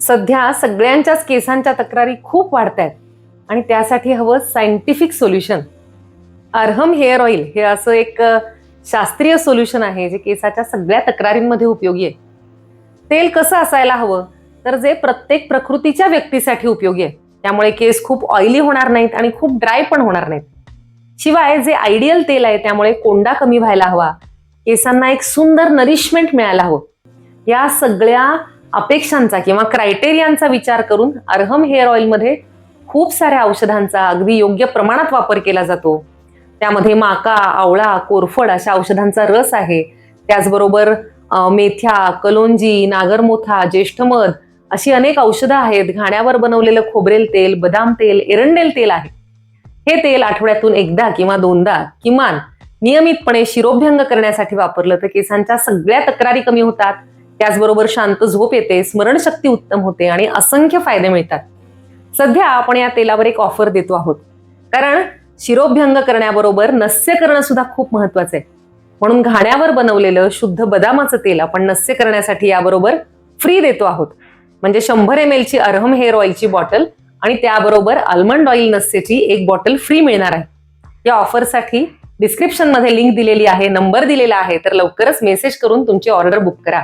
सध्या सगळ्यांच्याच केसांच्या तक्रारी खूप वाढत आहेत आणि त्यासाठी हवं scientific solution Arham hair oil हे असं एक शास्त्रीय सोल्युशन आहे जे केसाच्या सगळ्या तक्रारींमध्ये उपयोगी आहे. तेल कसं असायला हवं? तर जे प्रत्येक प्रकृतीच्या व्यक्तीसाठी उपयोगी आहे. त्यामुळे केस खूप ऑइली होणार नाहीत आणि खूप ड्राय पण होणार नाहीत. शिवाय जे आयडियल तेल आहे त्यामुळे कोंडा कमी व्हायला हवा. केसांना एक सुंदर नरिशमेंट मिळायला हवं. या सगळ्या अपेक्षांचा किंवा क्रायटेरियांचा विचार करून अर्हम हेअर ऑइलमध्ये खूप साऱ्या औषधांचा अगदी योग्य प्रमाणात वापर केला जातो. त्यामध्ये माका आवळा कोरफड अशा औषधांचा रस आहे. त्याचबरोबर मेथ्या कलोंजी नागरमोथा ज्येष्ठमध अशी अनेक औषधं आहेत. घाण्यावर बनवलेलं खोबरेल तेल बदाम तेल एरंडेल तेल आहे. हे तेल आठवड्यातून एकदा किंवा दोनदा किमान नियमितपणे शिरोभ्यंग करण्यासाठी वापरलं तर केसांच्या सगळ्या तक्रारी कमी होतात. त्याचबरोबर शांत झोप येते स्मरणशक्ती उत्तम होते आणि असंख्य फायदे मिळतात. सध्या आपण या तेलावर एक ऑफर देतो आहोत. कारण शिरोभ्यंग करण्याबरोबर नस्य करणं सुद्धा खूप महत्वाचं आहे. म्हणून घाण्यावर बनवलेलं शुद्ध बदामाचं तेल आपण नस्य करण्यासाठी याबरोबर फ्री देतो आहोत. म्हणजे शंभर एम ची अरहम हेअर ऑइलची बॉटल आणि त्याबरोबर आल्मंड ऑइल नस्येची एक बॉटल फ्री मिळणार आहे. या ऑफरसाठी डिस्क्रिप्शनमध्ये लिंक दिलेली आहे नंबर दिलेला आहे तर लवकरच मेसेज करून तुमची ऑर्डर बुक करा.